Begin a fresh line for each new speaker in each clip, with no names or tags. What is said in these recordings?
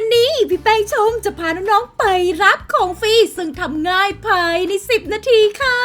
วันนี้พี่แป้งชมจะพาน้องๆไปรับของฟรีซึ่งทำง่ายภายใน 10 นาทีค่ะ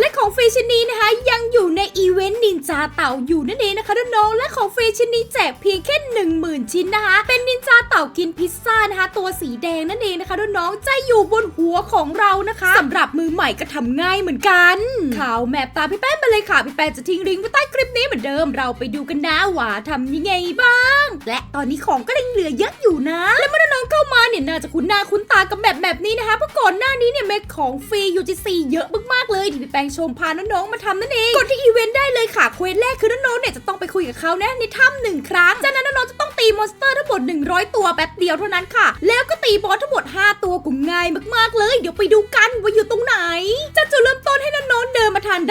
และของฟรีชิ้นนี้นะคะ ยังอยู่ในอีเวนต์นินจาเต่าอยู่นั่นเองนะคะน้องๆและของฟรีชิ้นนี้แจกเพียงแค่10,000 ชิ้นนะคะ เป็นนินจาเต่ากินพิซซ่านะคะ ตัวสีแดงนั่นเองนะคะน้องๆจะอยู่บนหัวของเรานะคะสำหรับมือใหม่ก็ทำง่ายเหมือนกันข่าวแมปตามพี่แป้งมาเลยค่ะพี่แป้งจะทิ้งลิงก์ไว้ใต้คลิปนี้เหมือนเดิมเราไปดูกันนะว่าทำยังไงบ้าง และตอนนี้ของก็ยังเหลือเยอะอยู่นะ และเมื่อน้องเข้ามาเนี่ยน่าจะคุ้นหน้าคุ้นตากับแบบแบบนี้นะคะเพราะก่อนหน้านี้เนี่ยเมคของฟรี UGC เยอะมากๆเลยที่พี่แปงชมพาน้องๆมาทำนั่นเองกดที่อีเวนต์ได้เลยค่ะเควสแรกคือน้องๆเนี่ยจะต้องไปคุยกับเขานะในถ้ำหนึ่งครั้งจากนั้นน้องๆจะต้องตีมอนสเตอร์ทั้งหมด 100 ตัวแป๊บเดียวเท่านั้นค่ะ แล้วก็ตีบอสทั้งหมด 5 ตัวก็ง่ายมากๆเลย เดี๋ยวไปดูกันว่ายู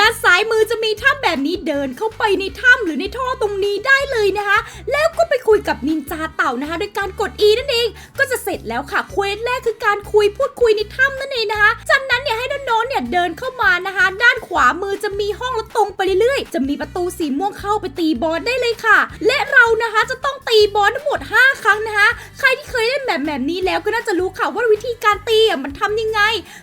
ด้านซ้ายมือจะมีถ้ำแบบนี้เดินเข้าไปในถ้ำหรือในท่อตรงนี้ได้เลยนะคะ แล้วก็ไปคุยกับนินจาเต่านะคะโดยการกด E นั่นเอง ก็จะเสร็จแล้วค่ะเควสแรกคือการคุยพูดคุยในถ้ำนั่นเองนะคะจากนั้นเนี่ยให้น้องๆเนี่ยเดินเข้ามานะคะ ด้านขวามือจะมีห้องแล้วตรงไปเรื่อยๆ จะมีประตูสีม่วงเข้าไปตีบอสได้เลยค่ะ และเรานะคะจะต้องตีบอสทั้งหมด5 แบบแบบนี้แล้วก็น่าจะรู้ค่ะว่าวิธีการตีอะมันทำยังไง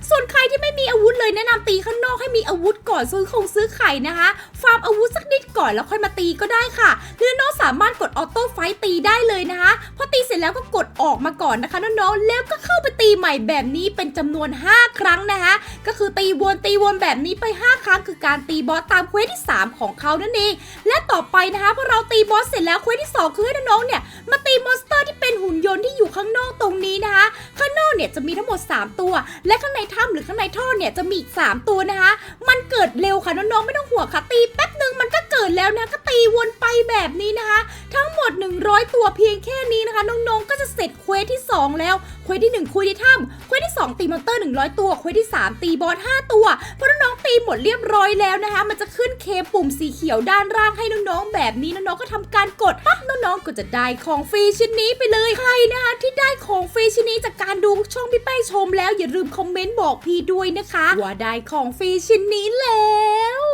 ส่วนใครที่ไม่มีอาวุธเลยแนะนำตีข้างนอกให้มีอาวุธก่อนซื้อคงซื้อไข่นะคะ ฟาร์มอาวุธสักนิดก่อนแล้วค่อยมาตีก็ได้ค่ะหรือน้องสามารถกดออโต้ไฟตีได้เลยนะคะพอตีเสร็จแล้วก็กดออกมาก่อนนะคะน้องๆแล้วก็เข้าไปตีใหม่แบบนี้เป็นจำนวน 5 ครั้งนะคะก็คือตีวนตีวนแบบนี้ไป 5 ครั้งคือการตีบอสตามเควสที่ 3 ของเขานั่นเองและต่อไปนะคะพอเราตีบอสเสร็จแล้วเควสที่ 2 คือให้น้องๆเนี่ยมาตี เนี่ยจะมีทั้งหมด 3 ตัว และข้างในถ้ำหรือข้างในท่อเนี่ยจะมีอีก 3 ตัวนะคะ มันเกิดเร็วค่ะน้องๆไม่ต้องห่วงค่ะตีแป๊บหนึ่งมันก็เกิดแล้วนะก็ตีวนไปแบบนี้นะคะ ทั้งหมด 100 ตัวเพียงแค่นี้นะคะน้องๆก็จะเสร็จเควสที่ 2 แล้วเควสที่ 1คุยในถ้ำเควสที่ 2 ตีมอนเตอร์ 100 ตัวเควสที่ 3 ตีบอส5ตัวพอน้องๆตีหมดเรียบร้อยแล้วนะคะ มันจะขึ้นเคปุ่มสีเขียวด้านล่างให้น้องๆแบบนี้น้องๆก็ทำการกดปั๊บน้องๆก็จะได้ของฟรีชิ้นนี้ไปเลยใครนะคะที่ได้ของฟรีชิ้นนี้จากการ ช่องพี่ไป้ชมแล้วอย่าลืมคอมเมนต์บอกพี่ด้วยนะคะ ว่าได้ของฟรีชิ้นนี้แล้ว